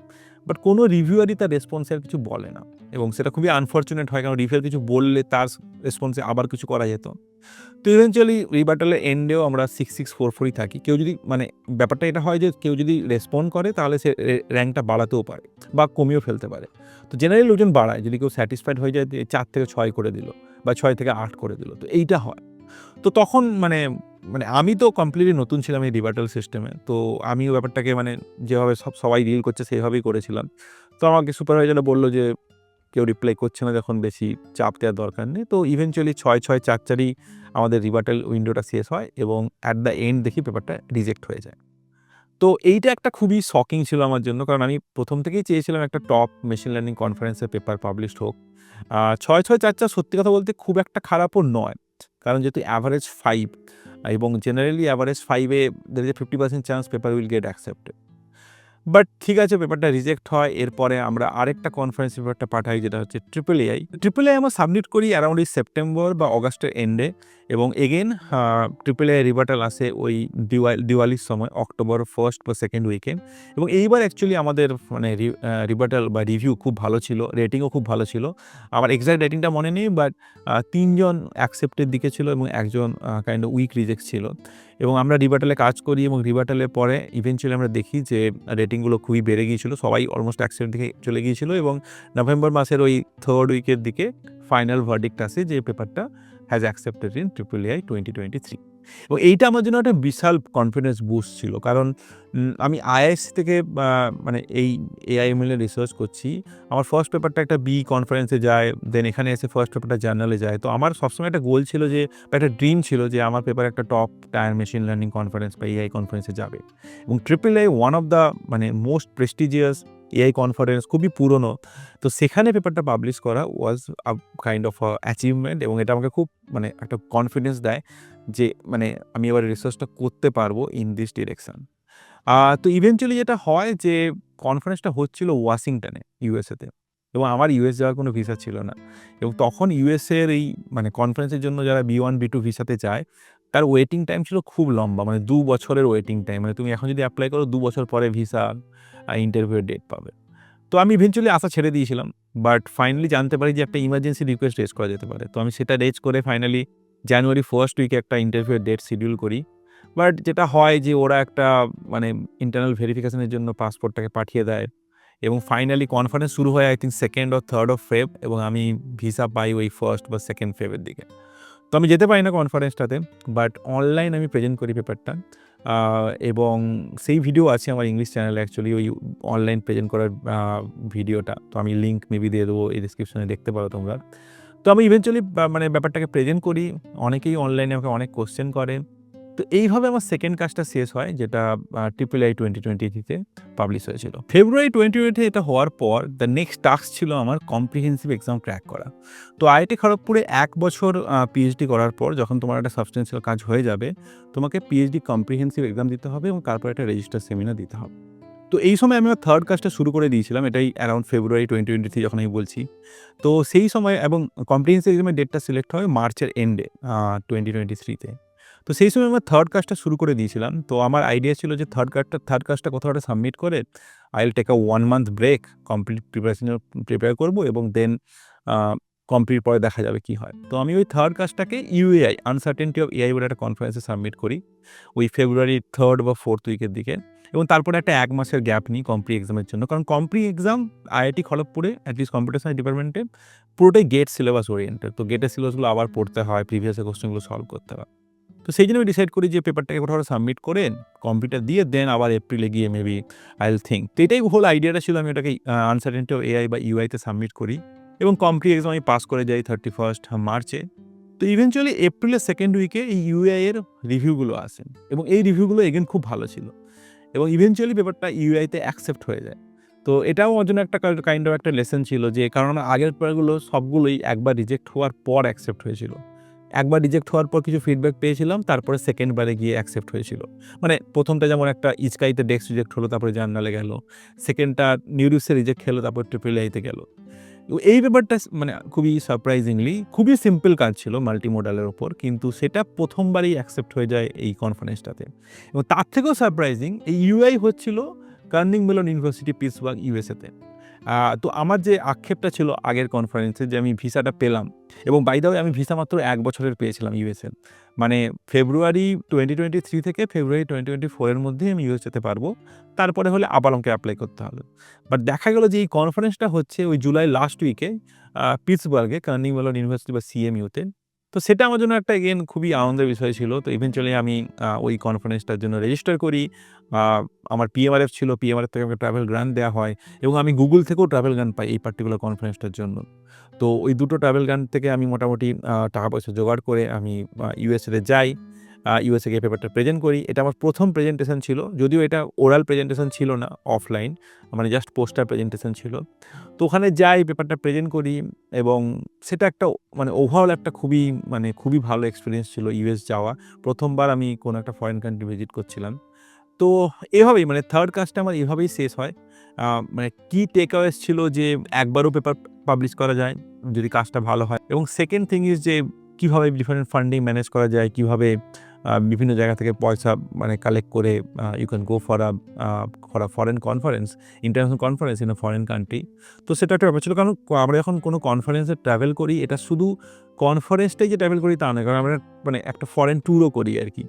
বাট কোনো রিভিউয়ারই তার রেসপন্সে আর কিছু বলে না। এবং সেটা খুবই আনফর্চুনেট হয়, কারণ রিভিউয়ার কিছু বললে তার রেসপন্সে আবার কিছু করা যেত। তো ইভেনচুয়ালি রিভার্টালের এন্ডেও আমরা সিক্স সিক্স ফোর ফোরই থাকি। কেউ যদি মানে ব্যাপারটা এটা হয় যে কেউ যদি রেসপন্ড করে, তাহলে সে র্যাঙ্কটা বাড়াতেও পারে বা কমিয়েও ফেলতে পারে। তো জেনারেলি লোকজন বাড়ায়। যদি কেউ স্যাটিসফাইড হয়ে যায় চার থেকে ছয় করে দিল বা ছয় থেকে আট করে দিল। তো এইটা হয়। তো তখন মানে মানে আমি তো কমপ্লিটলি নতুন ছিলাম এই রিভার্টাল সিস্টেমে তো আমিও ব্যাপারটাকে মানে যেভাবে সব, সবাই ডিল করছে সেইভাবেই করেছিলাম। তো আমাকে সুপারভাইজাররা বলল যে, কেউ রিপ্লাই করছে না যখন বেশি চাপ দেওয়ার দরকার নেই। তো ইভেনচুয়ালি ছয় ছয়, চার, চারই আমাদের রিভার্টাল উইন্ডোটা শেষ হয় এবং অ্যাট দ্য এন্ড দেখি পেপারটা রিজেক্ট হয়ে যায়। তো এইটা একটা খুবই শকিং ছিল আমার জন্য, কারণ আমি প্রথম থেকেই চেয়েছিলাম একটা টপ মেশিন লার্নিং কনফারেন্সের পেপার পাবলিশড হোক। ছয় ছয়, চার চার সত্যি কথা বলতে খুব একটা খারাপও নয়। কারণ যেহেতু অ্যাভারেজ ফাইভ এবং জেনারেলি অ্যাভারেজ ফাইভে there is a fifty percent chance paper will get accepted but ঠিক আছে, পেপারটা রিজেক্ট হয়। এরপরে আমরা আরেকটা কনফারেন্স পেপারটা পাঠাই, যেটা হচ্ছে ট্রিপল এআই ট্রিপল এআই আমরা সাবমিট করি অ্যারাউন্ড এই সেপ্টেম্বর বা অগাস্টের এন্ডে এবং এগেন ট্রিপল এআই রিভার্টাল আসে ওই দিওয়ালি দিওয়ালির সময় অক্টোবর ফার্স্ট বা সেকেন্ড উইকেন্ড এবং এইবার অ্যাকচুয়ালি আমাদের মানে রিভার্টাল বা রিভিউ খুব ভালো ছিল রেটিংও খুব ভালো ছিল। আমার এক্সাক্ট রেটিংটা মনে নেই বাট তিনজন অ্যাকসেপ্টের দিকে ছিল এবং একজন কাইন্ড উইক রিজেক্ট ছিল। এবং আমরা রিভার্টালে কাজ করি এবং রিভার্টালের পরে ইভেনচুয়ালি আমরা দেখি যে রেটিংগুলো খুবই বেড়ে গিয়েছিল, সবাই অলমোস্ট অ্যাক্সিডেন্ট দিকে চলে গিয়েছিল এবং নভেম্বর মাসের ওই থার্ড উইকের দিকে ফাইনাল ভার্ডিক্ট আসে যে পেপারটা has accepted in triple AI twenty twenty three এবং এইটা আমার জন্য একটা বিশাল কনফিডেন্স বুস্ট ছিল। কারণ আমি আইআইএসসি থেকে মানে এই এআইএমএল এর রিসার্চ করছি। আমার ফার্স্ট পেপারটা একটা বি কনফারেন্সে যায় দেন এখানে এসে ফার্স্ট পেপারটা জার্নালে যায়। তো আমার সবসময় একটা গোল ছিল যে একটা ড্রিম ছিল যে, আমার পেপার একটা top tier machine learning conference বা এআই কনফারেন্সে যাবে। এবং triple I one of the মানে মোস্ট প্রেস্টিজিয়াস এআই কনফারেন্স খুবই পুরনো। তো সেখানে পেপারটা পাবলিশ করা was a kind of achievement এবং এটা আমাকে খুব মানে একটা কনফিডেন্স দেয়। যে মানে আমি এবার রিসার্চটা করতে পারব ইন দিস ডিরেকশন তো ইভেনচুয়ালি যেটা হয় যে কনফারেন্সটা হচ্ছিল ওয়াশিংটনে ইউএসএতে এবং আমার ইউএস যাওয়ার কোনো ভিসা ছিল না। এবং তখন ইউএসএর এই মানে কনফারেন্সের জন্য যারা বি ওয়ান বি টু ভিসাতে যায়, তার ওয়েটিং টাইম ছিল খুব লম্বা। মানে দু বছরের ওয়েটিং টাইম মানে তুমি এখন যদি অ্যাপ্লাই করো, দু বছর পরে ভিসা ইন্টারভিউয়ের ডেট পাবে। তো আমি ইভেনচুয়ালি আশা ছেড়ে দিয়েছিলাম। বাট ফাইনালি জানতে পারি যে, একটা ইমার্জেন্সি রিকোয়েস্ট রেজ করা যেতে পারে। তো আমি সেটা রেজ করে ফাইনালি জানুয়ারি ফার্স্ট উইকে একটা ইন্টারভিউয়ের ডেট শিডিউল করি। বাট যেটা হয় যে ওরা একটা মানে ইন্টারনাল ভেরিফিকেশনের জন্য পাসপোর্টটাকে পাঠিয়ে দেয়। এবং ফাইনালি কনফারেন্স শুরু হয় I think second or third of Feb এবং আমি ভিসা পাই ওই ফার্স্ট বা সেকেন্ড ফেবের দিকে। তো আমি যেতে পারি না কনফারেন্সটাতে বাট অনলাইন আমি প্রেজেন্ট করি পেপারটা এবং সেই ভিডিও আছে আমার ইংলিশ চ্যানেলে অ্যাকচুয়ালি ওই অনলাইন প্রেজেন্ট করার ভিডিওটা তো আমি লিঙ্ক মেবি দিয়ে দেবো, এই ডিসক্রিপশনে দেখতে পারো তোমরা। তো আমি ইভেনচুয়ালি মানে ব্যাপারটাকে প্রেজেন্ট করি। অনেকেই অনলাইনে আমাকে অনেক কোশ্চেন করে। তো এইভাবে আমার সেকেন্ড কাজটা শেষ হয়, যেটা ট্রিপল আই টোয়েন্টি টোয়েন্টিতে পাবলিশ হয়েছিল। ফেব্রুয়ারি টোয়েন্টি টোয়েন্টি এটা হওয়ার পর দ্য নেক্সট টাস্ক ছিল আমার কম্প্রিহেন্সিভ এক্সাম ক্র্যাক করা। তো আইআইটি খড়গপুরে এক বছর পিএইচডি করার পর যখন তোমার একটা সাবস্টেন্সিয়াল কাজ হয়ে যাবে, তোমাকে পিএইচডি কম্প্রিহেন্সিভ এক্সাম দিতে হবে এবং তারপর একটা রেজিস্টার সেমিনার দিতে হবে। তো এই সময় আমি আমার থার্ড কাজটা শুরু করে দিয়েছিলাম, এটাই around February twenty twenty three যখন আমি বলছি। তো সেই সময় এবং কম্প্রিহেন্সিভ এক্সামের ডেটটা সিলেক্ট হয় মার্চের এন্ডে টোয়েন্টি টোয়েন্টি থ্রিতে তো। সেই সময় আমার থার্ড কাজটা শুরু করে দিয়েছিলাম। তো আমার আইডিয়া ছিল যে থার্ড কাজটা থার্ড কাজটা কোথাও একটা সাবমিট করে I will take a one month break complete preparation prepare করব এবং দেন কমপ্লিট পরে দেখা যাবে কি হয়। তো আমি ওই থার্ড কাজটাকে ইউএআই আনসার্টেনটি অফ এআই বলে একটা কনফারেন্সে সাবমিট করি। ওই ফেব্রুয়ারি থার্ড বা ফোর্থ উইকের দিকে। এবং তারপরে একটা এক মাসের গ্যাপ নিই কম্প্রি এক্সামের জন্য। কারণ কম্প্রি এক্সাম আইআইটি খড়গপুরে অ্যাটলিস্ট কম্পিউটার সায়েন্স ডিপার্টমেন্টে পুরোটাই গেট সিলেবাস ওরিয়েন্টেড তো গেটের সিলেবাসগুলো আবার পড়তে হয় প্রিভিয়াস কোশ্চেনগুলো সলভ করতে হয়। তো সেই জন্য আমি ডিসাইড করি যে পেপারটাকে কোথাও সাবমিট করে কম্পিউটার দিয়ে দেন আবার এপ্রিলে গিয়ে মেবি আই উইল থিঙ্ক তো এটাই হোল আইডিয়াটা ছিল, আমি ওটাকে আনসার্টেন্টি এআই বা ইউআইতে সাবমিট করি। এবং কমপ্লিট এক্সাম আমি পাস করে যাই থার্টি ফার্স্ট মার্চে তো ইভেনচুয়ালি এপ্রিলের সেকেন্ড উইকে এই ইউআই এর রিভিউগুলো আসেন এবং এই রিভিউগুলো এগেন খুব ভালো ছিল। এবং ইভেনচুয়ালি পেপারটা ইউআইতে অ্যাকসেপ্ট হয়ে যায়। তো এটাও আমার জন্য একটা কাইন্ড অফ একটা লেসন ছিল যে, কারণ আগের পেপারগুলো সবগুলোই একবার রিজেক্ট হওয়ার পর অ্যাকসেপ্ট হয়েছিল। একবার রিজেক্ট হওয়ার পর কিছু ফিডব্যাক পেয়েছিলাম, তারপরে সেকেন্ড বারে গিয়ে অ্যাকসেপ্ট হয়েছিল। মানে প্রথমটা যেমন একটা ইচকাইতে ডেস্ক রিজেক্ট হলো, তারপরে জার্নালে গেল। সেকেন্ডটা নিউরিউসে রিজেক্ট খেলো তারপর ট্রিপল আইতে গেল। এই ব্যাপারটা মানে খুবই সারপ্রাইজিংলি খুবই সিম্পল কাজ ছিল মাল্টি মডেলের ওপর, কিন্তু সেটা প্রথমবারই অ্যাকসেপ্ট হয়ে যায় এই কনফারেন্সটাতে এবং তার থেকেও সারপ্রাইজিং এই ইউআই হচ্ছিল কার্নিং মেলন ইউনিভার্সিটি পিসবার্গ ইউএসএতে তো আমার যে আক্ষেপটা ছিল আগের কনফারেন্সে যে আমি ভিসাটা পেলাম, এবং বাইদাও আমি ভিসা মাত্র এক বছরের পেয়েছিলাম ইউএসএ মানে ফেব্রুয়ারি টোয়েন্টি টোয়েন্টি থ্রি থেকে ফেব্রুয়ারি টোয়েন্টি টোয়েন্টি ফোরের মধ্যেই আমি ইউএস যেতে পারব, তারপরে হলে আবার আমাকে অ্যাপ্লাই করতে হবে। বাট দেখা গেলো যে এই কনফারেন্সটা হচ্ছে ওই জুলাই লাস্ট উইকে পিটসবার্গে কার্নিং মেলন ইউনিভার্সিটি বা সিএমইউতে তো সেটা আমার জন্য একটা এগেন খুবই আনন্দের বিষয় ছিল। তো ইভেনচুয়ালি আমি ওই কনফারেন্সটার জন্য রেজিস্টার করি। আমার পিএমআরএফ ছিল। পিএমআরএফ থেকে আমাকে ট্রাভেল গ্রান্ট দেওয়া হয় এবং আমি গুগল থেকেও ট্রাভেল গ্রান্ট পাই এই পার্টিকুলার কনফারেন্সটার জন্য। তো ওই দুটো ট্রাভেল গ্রান্ট থেকে আমি মোটামুটি টাকা পয়সা জোগাড় করে আমি ইউএসএতে যাই। ইউএসএ গিয়ে পেপারটা প্রেজেন্ট করি। এটা আমার প্রথম প্রেজেন্টেশন ছিল, যদিও এটা ওরাল প্রেজেন্টেশন ছিল না অফলাইন মানে জাস্ট পোস্টার প্রেজেন্টেশন ছিল। তো ওখানে যাই পেপারটা প্রেজেন্ট করি এবং সেটা একটা মানে ওভারঅল একটা খুবই মানে খুবই ভালো এক্সপিরিয়েন্স ছিল ইউএস যাওয়া। প্রথমবার আমি কোনো একটা ফরেন কান্ট্রি ভিজিট করছিলাম। তো এভাবেই মানে থার্ড কাজটা আমার এভাবেই শেষ হয়। মানে কি টেক আওয়েস ছিল যে একবারও পেপার পাবলিশ করা যায়, যদি কাজটা ভালো হয়। এবং সেকেন্ড থিং ইজ যে কীভাবে ডিফারেন্ট ফান্ডিং ম্যানেজ করা যায়, কীভাবে বিভিন্ন জায়গা থেকে পয়সা মানে কালেক্ট করে you can go for a for a foreign conference international conference in a foreign country তো সেটা একটা ব্যাপার ছিল, কারণ আমরা যখন কোনো কনফারেন্সে ট্রাভেল করি, এটা শুধু কনফারেন্সটাই যে ট্রাভেল করি তা নয়, কারণ আমরা মানে একটা ফরেন ট্যুরও করি আর কি।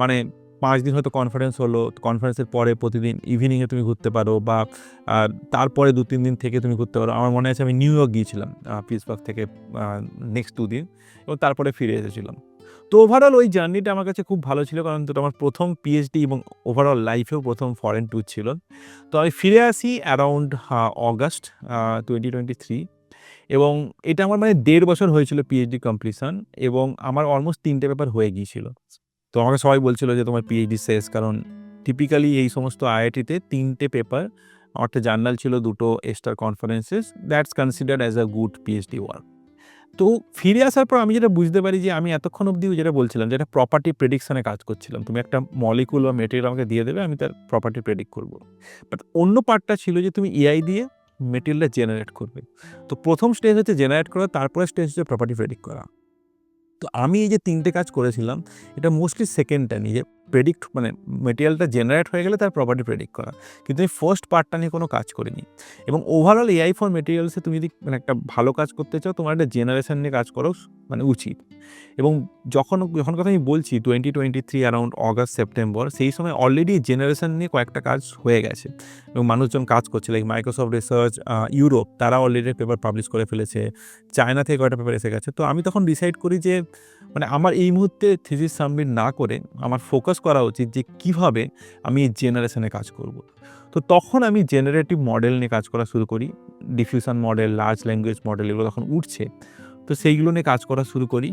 মানে পাঁচ দিন হয়তো কনফারেন্স হলো কনফারেন্সের পরে প্রতিদিন ইভিনিংয়ে তুমি ঘুরতে পারো বা তারপরে দু, তিন দিন থেকে তুমি ঘুরতে পারো। আমার মনে আছে আমি নিউ ইয়র্ক গিয়েছিলাম পিসবার্গ থেকে নেক্সট দু দিন এবং তারপরে ফিরে এসেছিলাম। তো ওভারঅল ওই জার্নিটা আমার কাছে খুব ভালো ছিল, কারণ তো আমার প্রথম পিএইচডি এবং ওভারঅল লাইফেও প্রথম ফরেন ট্যুর ছিল। তো আমি ফিরে আসি around August twenty twenty three এবং এটা আমার মানে দেড় বছর হয়েছিল পিএইচডি কমপ্লিশন এবং আমার অলমোস্ট তিনটে পেপার হয়ে গিয়েছিল। তো আমাকে সবাই বলছিল যে তোমার পিএইচডি শেষ, কারণ টিপিক্যালি এই সমস্ত আইআইটিতে তিনটে পেপার একটা জার্নাল ছিল দুটো A star conferences that's considered as a good PhD work তো ফিরে আসার পর আমি যেটা বুঝতে পারি যে আমি এতক্ষণ অবধিও যেটা বলছিলাম যেটা প্রপার্টি প্রেডিকশনে কাজ করছিলাম। তুমি একটা মলিকুল বা মেটেরিয়াল আমাকে দিয়ে দেবে, আমি তার প্রপার্টি প্রেডিক্ট করব। বাট অন্য পার্টটা ছিল যে তুমি এআই দিয়ে মেটেরিয়ালটা জেনারেট করবে। তো প্রথম স্টেজ হচ্ছে জেনারেট করা তারপরে স্টেজ হচ্ছে প্রপার্টি প্রেডিক্ট করা। তো আমি এই যে তিনটে কাজ করেছিলাম, এটা মোস্টলি সেকেন্ডটা নিয়ে প্রেডিক্ট মানে মেটেরিয়ালটা জেনারেট হয়ে গেলে তার প্রপার্টি প্রেডিক্ট করা। কিন্তু আমি ফার্স্ট পার্টটা নিয়ে কোনো কাজ করিনি। এবং ওভারঅল এআই ফর মেটেরিয়ালসে তুমি যদি মানে একটা ভালো কাজ করতে চাও, তোমার একটা জেনারেশন নিয়ে কাজ করো মানে উচিত। এবং যখন যখন কথা আমি বলছি twenty twenty three around August September সেই সময় অলরেডি জেনারেশন নিয়ে কয়েকটা কাজ হয়ে গেছে। এবং মানুষজন কাজ করছে লাইক মাইক্রোসফট রিসার্চ ইউরোপ তারা অলরেডি পেপার পাবলিশ করে ফেলেছে। চায়না থেকে কয়েকটা পেপার এসে গেছে। তো আমি তখন ডিসাইড করি যে মানে আমার এই মুহূর্তে থিসিস সাবমিট না করে আমার ফোকাস করা উচিত যে কীভাবে আমি এই জেনারেশনে কাজ করব। তো তখন আমি জেনারেটিভ মডেল নিয়ে কাজ করা শুরু করি diffusion model large language model এগুলো তখন উঠছে। তো সেইগুলো নিয়ে কাজ করা শুরু করি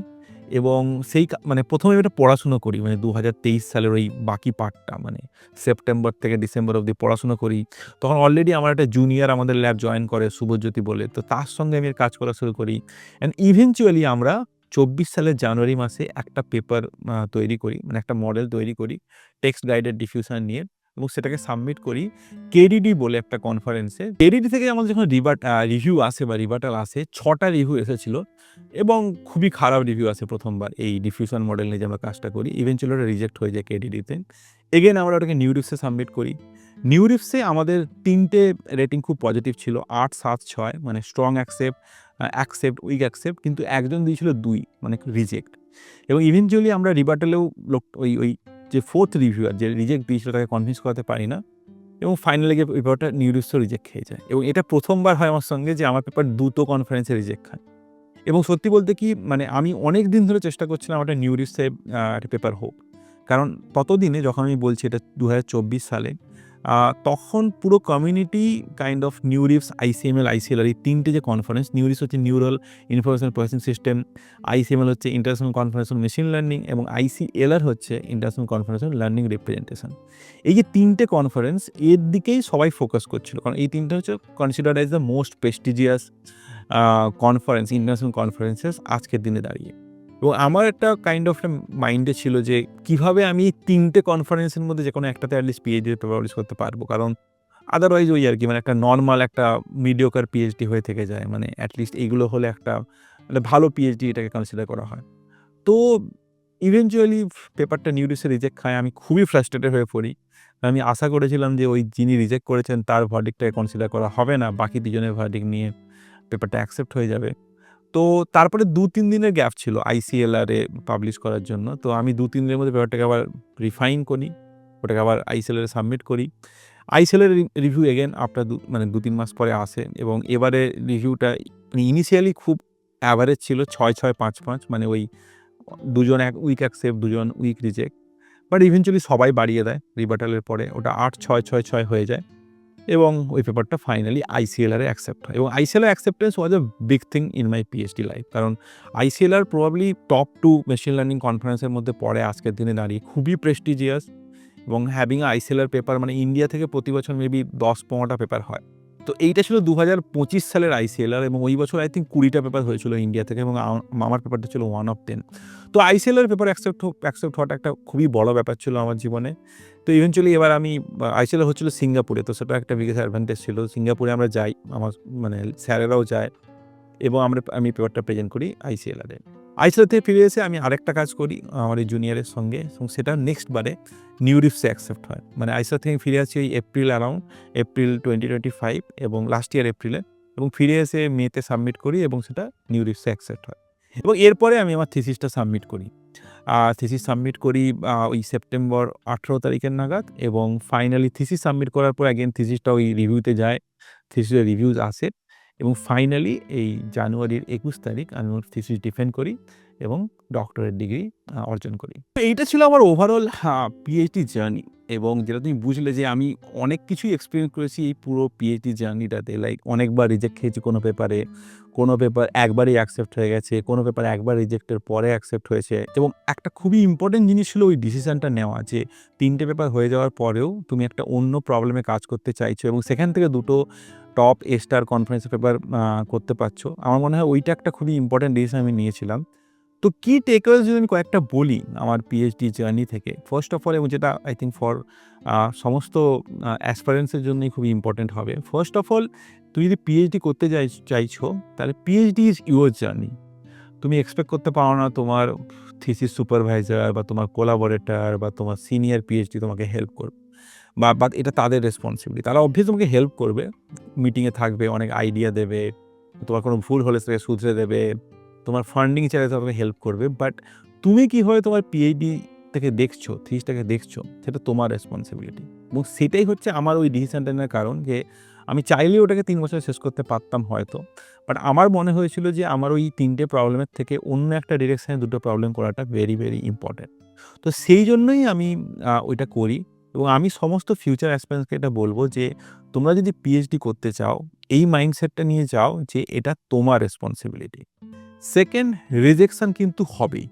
এবং সেই মানে প্রথমে আমি এটা পড়াশুনো করি মানে দু হাজার তেইশ সালের ওই বাকি পার্টটা মানে সেপ্টেম্বর থেকে ডিসেম্বর অবধি পড়াশুনো করি। তখন অলরেডি আমার একটা জুনিয়র আমাদের ল্যাব জয়েন করে, শুভজ্যোতি বলে। তো তার সঙ্গে আমি কাজ করা শুরু করি। অ্যান্ড ইভেনচুয়ালি আমরা চব্বিশ সালের জানুয়ারি মাসে একটা পেপার তৈরি করি মানে একটা মডেল তৈরি করি টেক্সট গাইডেড ডিফিউশন নিয়ে এবং সেটাকে সাবমিট করি কেডিডি বলে একটা কনফারেন্সে কেডিডি থেকে আমাদের যখন রিবাট রিভিউ আসে বা রিভার্টাল আসে, ছটা রিভিউ এসেছিল এবং খুবই খারাপ রিভিউ আসে প্রথমবার এই ডিফিউশন মডেল নিয়ে যে আমরা কাজটা করি। ইভেনচুয়ালি ওটা রিজেক্ট হয়ে যায় কেডিডিতে এগেন আমরা ওটাকে নিউরিপসে সাবমিট করি। নিউরিপসে আমাদের তিনটে রেটিং খুব পজিটিভ ছিল, আট, সাত, ছয় মানে strong accept accept weak accept কিন্তু একজন দিয়েছিল দুই মানে রিজেক্ট এবং ইভেনচুয়ালি আমরা রিবাটালেও লোক ওই ওই যে ফোর্থ রিভিউয়ার যে রিজেক্ট দিয়েছিল তাকে কনভিন্স করাতে পারি না, এবং ফাইনালি গিয়ে পেপারটা নিউরিপসও রিজেক্ট খেয়ে যায়। এবং এটা প্রথমবার হয় আমার সঙ্গে যে আমার পেপার দুটো কনফারেন্সে রিজেক্ট খায় এবং সত্যি বলতে কি মানে আমি অনেক দিন ধরে চেষ্টা করছিলাম একটা নিউরিপসে একটা পেপার হোক। কারণ ততদিনে যখন আমি বলছি এটা দু হাজার চব্বিশ সালে তখন পুরো community kind of NeurIPS ICML ICL এই তিনটে যে কনফারেন্স নিউরিপস হচ্ছে neural information processing system ICML হচ্ছে international conference on machine learning এবং আইসিএলআর হচ্ছে international conference on learning representation এই যে তিনটে কনফারেন্স এর দিকেই সবাই ফোকাস করছিল। কারণ এই তিনটে হচ্ছে consider as the most prestigious conference international conferences আজকের দিনে দাঁড়িয়ে। এবং আমার একটা কাইন্ড অফ মাইন্ডে ছিল যে কীভাবে আমি তিনটে কনফারেন্সের মধ্যে যে কোনো একটাতে অ্যাটলিস্ট পিএইচডি পাবলিশ করতে পারব। কারণ আদারওয়াইজ ওই আর কি মানে একটা নর্মাল একটা মিডিওকার পিএইচডি হয়ে থেকে যায়। মানে অ্যাটলিস্ট এইগুলো হলে একটা মানে ভালো পিএইচডি এটাকে কনসিডার করা হয়। তো ইভেনচুয়ালি পেপারটা নিউরিসে রিজেক্ট খায়। আমি খুবই ফ্রাস্ট্রেটেড হয়ে পড়ি। আমি আশা করেছিলাম যে ওই যিনি রিজেক্ট করেছেন তার ভার্ডিকটাকে কনসিডার করা হবে না। বাকি দুজনের ভার্ডিক নিয়ে পেপারটা অ্যাকসেপ্ট হয়ে যাবে। তো তারপরে দু তিন দিনের গ্যাপ ছিল আইসিএলআর পাবলিশ করার জন্য। তো আমি দু তিন দিনের মধ্যে পেপারটাকে আবার রিফাইন করি, ওটাকে আবার আইসিএলআর সাবমিট করি। আইসিএলের রিভিউ এগেন আপনার দু মানে দু তিন মাস পরে আসে এবং এবারে রিভিউটা ইনিশিয়ালি খুব অ্যাভারেজ ছিল ছয় ছয়, পাঁচ পাঁচ মানে ওই দুজন এক উইক অ্যাকসেপ্ট দুজন উইক রিজেক্ট বাট ইভেনচুয়ালি সবাই বাড়িয়ে দেয় রিবাটালের পরে। ওটা আট, ছয় ছয় ছয় হয়ে যায়। এবং ওই পেপারটা ফাইনালি আইসিএলআর অ্যাকসেপ্ট হয়। এবং ICLR acceptance was a big thing in my PhD life কারণ ICLR probably top two machine learning কনফারেন্সের মধ্যে পড়ে আজকের দিনে দাঁড়িয়ে। খুবই প্রেস্টিজিয়াস এবং হ্যাভিং আইসিএলআর পেপার মানে ইন্ডিয়া থেকে প্রতি বছর মেবি দশ পনেরোটা পেপার হয়। তো এইটা ছিল দু হাজার পঁচিশ সালের আইসিএলআর এবং ওই বছর আই থিঙ্ক কুড়িটা পেপার হয়েছিল ইন্ডিয়া থেকে এবং আম- আমার পেপারটা ছিল ওয়ান অফ টেন তো আইসিএলআর পেপার অ্যাকসেপ্ট অ্যাকসেপ্ট হওয়াটা একটা খুবই বড় ব্যাপার ছিল আমার জীবনে। তো ইভেনচুয়ালি এবার আমি আইসিএল হচ্ছিল সিঙ্গাপুরে, তো সেটা একটা বিগেস্ট অ্যাডভান্টেজ ছিল। সিঙ্গাপুরে আমরা যাই, আমার মানে স্যারেরাও যায় এবং আমরা, আমি পেপারটা প্রেজেন্ট করি আইসিএলআরে। আইসিএল থেকে ফিরে এসে আমি আরেকটা কাজ করি আমার এই জুনিয়রের সঙ্গে সেটা নেক্সট বারে নিউ নিউরিপসে অ্যাকসেপ্ট হয়। মানে আইসিএল থেকে ফিরে আসি ওই April around April twenty twenty five এবং লাস্ট ইয়ার এপ্রিলে এবং ফিরে এসে মেতে সাবমিট করি এবং সেটা নিউ নিউরিপসে অ্যাকসেপ্ট হয়। এবং এরপরে আমি আমার থিসিসটা সাবমিট করি। থিসিস সাবমিট করি ওই সেপ্টেম্বর আঠেরো তারিখের নাগাদ এবং ফাইনালি থিসিস সাবমিট করার পর অ্যাগেন থিসিসটা ওই রিভিউতে যায়। থিসিসের রিভিউজ আসে এবং ফাইনালি এই জানুয়ারির একুশ তারিখ আমি ওর থিসিস ডিফেন্ড করি এবং ডক্টরেট ডিগ্রি অর্জন করি। তো এইটা ছিল আমার ওভারঅল পিএইচডি জার্নি এবং যেটা তুমি বুঝলে যে আমি অনেক কিছুই এক্সপিরিয়েন্স করেছি এই পুরো পিএইচডি জার্নিটাতে লাইক অনেকবার রিজেক্ট খেয়েছি কোনো পেপারে কোনো পেপার একবারই অ্যাকসেপ্ট হয়ে গেছে, কোনো পেপার একবার রিজেক্টের পরে অ্যাকসেপ্ট হয়েছে এবং একটা খুবই ইম্পর্টেন্ট জিনিস ছিল ওই ডিসিশানটা নেওয়া যে তিনটে পেপার হয়ে যাওয়ার পরেও তুমি একটা অন্য প্রবলেমে কাজ করতে চাইছো এবং সেখান থেকে দুটো top A star conference paper করতে পারছ। আমার মনে হয় ওইটা একটা খুবই ইম্পর্টেন্ট ডিসিশন আমি নিয়েছিলাম। তো কি টেকওয়েজ যদি কয়েকটা বলি আমার পিএইচডি জার্নি থেকে? ফার্স্ট অফ অল এবং যেটা আই থিঙ্ক ফর সমস্ত অ্যাসপারেন্সের জন্যই খুবই ইম্পর্টেন্ট হবে। ফার্স্ট অফ অল তুমি যদি পিএইচডি করতে চাই চাইছো, তাহলে পিএইচডি ইজ ইউর জার্নি তুমি এক্সপেক্ট করতে পারো না তোমার থিসিস সুপারভাইজার বা তোমার কোলাবোরেটার বা তোমার সিনিয়র পিএইচডি তোমাকে হেল্প করবে। বা বা এটা তাদের রেসপন্সিবিলিটি তারা অবভিয়াস তোমাকে হেল্প করবে। মিটিংয়ে থাকবে, অনেক আইডিয়া দেবে। তোমার কোনো ভুল হলে সেটাকে শুধরে দেবে। তোমার ফান্ডিং চাইলে তোমাকে হেল্প করবে বাট তুমি কীভাবে তোমার পিএইচডি থেকে দেখছ থিসটাকে দেখছ, সেটা তোমার রেসপন্সিবিলিটি এবং সেটাই হচ্ছে আমার ওই ডিসিশনটা নেওয়ার কারণ যে, আমি চাইলেই ওটাকে তিন বছর শেষ করতে পারতাম হয়তো বাট আমার মনে হয়েছিল যে, আমার ওই তিনটে প্রবলেমের থেকে অন্য একটা ডিরেকশানে দুটো প্রবলেম করাটা ভেরি ভেরি ইম্পর্ট্যান্ট তো সেই জন্যই আমি ওইটা করি এবং আমি সমস্ত ফিউচার অ্যাসপেন্সকে এটা বলব যে, তোমরা যদি পিএইচডি করতে চাও, এই মাইন্ডসেটটা নিয়ে যাও যে, এটা তোমার রেসপন্সিবিলিটি সেকেন্ড রিজেকশন কিন্তু হবেই।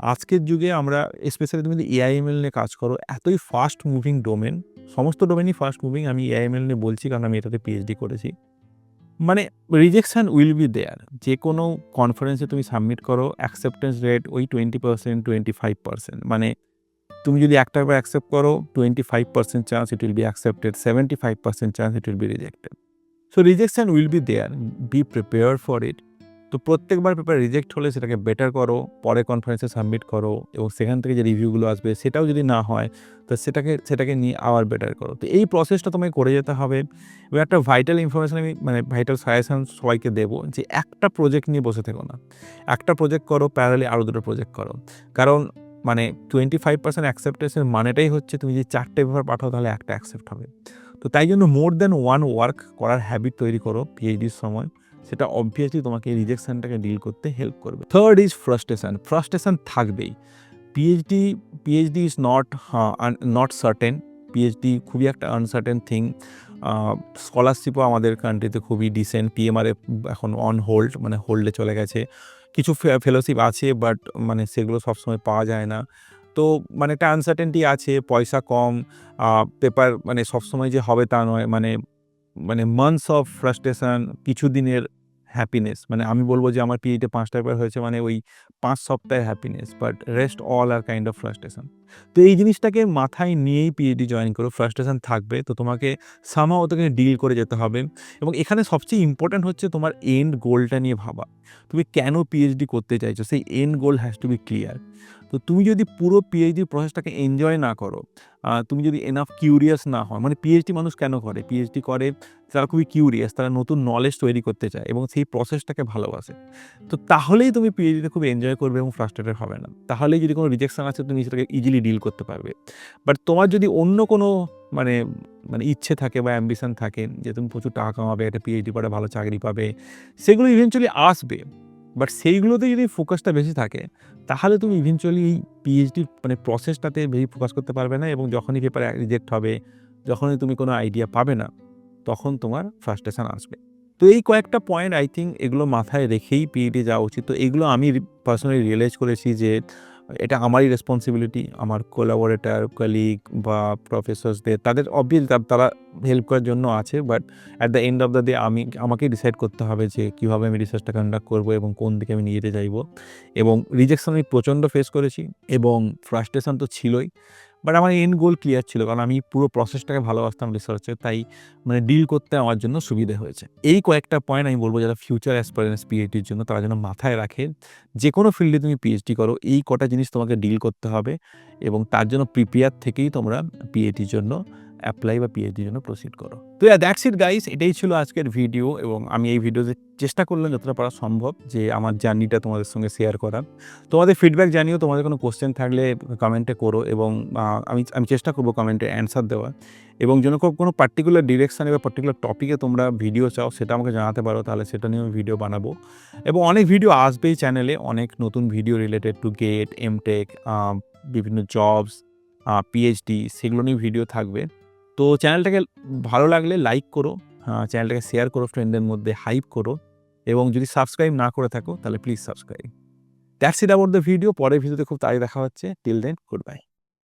আজকের যুগে আমরা স্পেশালি তুমি এআইএমএল নিয়ে কাজ করো, এতই ফাস্ট মুভিং ডোমেন সমস্ত ডোমেনই ফাস্ট মুভিং আমি এআইএমএল নিয়ে বলছি কারণ আমি এটাতে পিএইচডি করেছি। মানে রিজেকশান উইল বি দেয়ার যে কোনো কনফারেন্সে তুমি সাবমিট করো অ্যাকসেপ্টেন্স রেট ওই twenty percent twenty five percent মানে তুমি যদি একটা বার অ্যাকসেপ্ট করো twenty five percent chance it will be accepted seventy five percent chance it will be rejected so rejection will be there be prepare for it তো প্রত্যেকবার পেপার রিজেক্ট হলে সেটাকে বেটার করো, পরে কনফারেন্সে সাবমিট করো এবং সেখান থেকে যে রিভিউগুলো আসবে সেটাও যদি না হয়, তো সেটাকে সেটাকে নিয়ে আবার বেটার করো। তো এই প্রসেসটা তোমাকে করে যেতে হবে। এবং একটা ভাইটাল ইনফরমেশান আমি মানে ভাইটাল সাজেশান সবাইকে দেবো যে একটা প্রজেক্ট নিয়ে বসে থেকো না। একটা প্রজেক্ট করো প্যারালি আরও দুটো প্রজেক্ট করো। কারণ মানে টোয়েন্টি ফাইভ পার্সেন্ট অ্যাকসেপ্টেন্সের মানেটাই হচ্ছে তুমি যদি চারটে পেপার পাঠাও তাহলে একটা অ্যাকসেপ্ট হবে। তো তাই জন্য মোর দ্যান ওয়ান ওয়ার্ক করার হ্যাবিট তৈরি করো পিএইচডির সময়। সেটা অবভিয়াসলি তোমাকে রিজেকশানটাকে ডিল করতে হেল্প করবে। থার্ড ইজ ফ্রাস্ট্রেশন ফ্রাস্ট্রেশন থাকবেই। PhD PhD is not not certain PhD খুবই একটা আনসার্টেন থিং স্কলারশিপও আমাদের কান্ট্রিতে খুবই ডিসেন্ট পিএমআরএ এখন অন হোল্ড মানে হোল্ডে চলে গেছে। কিছু ফেলোশিপ আছে বাট মানে সেগুলো সবসময় পাওয়া যায় না। তো মানে একটা আনসার্টেনটি আছে, পয়সা কম পেপার মানে সবসময় যে হবে তা নয়। মানে মানে মান্থস অফ ফ্রাস্ট্রেশন কিছু দিনের হ্যাপিনেস মানে আমি বলব যে আমার পিএইটে পাঁচটা পেপার হয়েছে মানে ওই পাঁচ সপ্তাহের happiness but rest all are kind of frustration তো এই জিনিসটাকে মাথায় নিয়েই পিএইচডি জয়েন করো ফ্রাস্ট্রেশন থাকবে। তো তোমাকে সামাও ওটাকে ডিল করে যেতে হবে। এবং এখানে সবচেয়ে ইম্পর্ট্যান্ট হচ্ছে তোমার এন্ড গোলটা নিয়ে ভাবা। তুমি কেন পিএইচডি করতে চাইছো? সেই end goal has to be clear তো তুমি যদি পুরো পিএইচডি প্রসেসটাকে এনজয় না করো তুমি যদি এনাফ কিউরিয়াস না হয় মানে পিএইচডি মানুষ কেন করে? পিএইচডি করে তারা খুবই কিউরিয়াস তারা নতুন নলেজ তৈরি করতে চায় এবং সেই প্রসেসটাকে ভালোবাসে। তো তাহলেই তুমি পিএইচডিতে খুব এনজয় করবে এবং ফ্রাস্ট্রেটেড হবে না। তাহলেই যদি কোনো রিজেকশন আছে তুমি সেটাকে ইজিলি ডিল করতে পারবে। বাট তোমার যদি অন্য কোনো মানে মানে ইচ্ছে থাকে বা অ্যাম্বিশন থাকে যে তুমি প্রচুর টাকা কামাবে, একটা পিএইচডি পরে ভালো চাকরি পাবে, সেগুলো ইভেনচুয়ালি আসবে। বাট সেইগুলোতে যদি ফোকাসটা বেশি থাকে, তাহলে তুমি ইভেনচুয়ালি এই পিএইচডির মানে প্রসেসটাতে বেশি ফোকাস করতে পারবে না এবং যখনই পেপার রিজেক্ট হবে, যখনই তুমি কোনো আইডিয়া পাবে না, তখন তোমার ফ্রাস্ট্রেশন আসবে। তো এই কয়েকটা পয়েন্ট আই থিঙ্ক এগুলো মাথায় রেখেই পিএইচডি যাওয়া উচিত। তো এগুলো আমি পার্সোনালি রিয়েলাইজ করেছি যে আমারই রেসপন্সিবিলিটি আমার কোলাবোরেটার কলিগ বা প্রফেসরসদের তাদের অবভিয়াস তারা হেল্প করার জন্য আছে but at the end of the day আমি, আমাকেই ডিসাইড করতে হবে যে কীভাবে আমি রিসার্চটা কন্ডাক্ট করব এবং কোন দিকে আমি নিয়ে যেতে চাইব এবং রিজেকশন আমি প্রচণ্ড ফেস করেছি এবং ফ্রাস্ট্রেশন তো ছিলই। বাট আমার এন্ড গোল ক্লিয়ার ছিল, কারণ আমি পুরো প্রসেসটাকে ভালোবাসতাম রিসার্চের তাই মানে ডিল করতে আমার জন্য সুবিধে হয়েছে। এই কয়েকটা পয়েন্ট আমি বলব যারা ফিউচার অ্যাসপারেন্স পিএইচডির জন্য, তারা যেন মাথায় রাখে যে কোনো ফিল্ডে তুমি পিএইচডি করো, এই কটা জিনিস তোমাকে ডিল করতে হবে এবং তার জন্য প্রিপেয়ার থেকেই তোমরা পিএইচডির জন্য অ্যাপ্লাই বা পিএইচডির জন্য প্রসিড করো। তো দ্যাটস ইট গাইস এটাই ছিল আজকের ভিডিও এবং আমি এই ভিডিওতে চেষ্টা করলাম যতটা পারা সম্ভব যে আমার জার্নিটা তোমাদের সঙ্গে শেয়ার করার। তোমাদের ফিডব্যাক জানিও, তোমাদের কোনো কোশ্চেন থাকলে কমেন্টে করো এবং আমি আমি চেষ্টা করব কমেন্টে অ্যান্সার দেওয়ার। এবং যেন কোনো- পার্টিকুলার ডিরেকশানে বা পার্টিকুলার টপিকে তোমরা ভিডিও চাও, সেটা আমাকে জানাতে পারো, তাহলে সেটা নিয়ে আমি ভিডিও বানাবো। এবং অনেক ভিডিও আসবেই চ্যানেলে অনেক নতুন video related to GATE MTech বিভিন্ন জবস পিএইচডি সেগুলো নিয়ে ভিডিও থাকবে। তো চ্যানেলটাকে ভালো লাগলে লাইক করো চ্যানেলটাকে শেয়ার করো ফ্রেন্ডদের মধ্যে হাইপ করো এবং যদি সাবস্ক্রাইব না করে থাকো তাহলে please subscribe that's it the video পরের ভিডিওতে খুব তাড়াতাড়ি দেখা হচ্ছে। Till then good bye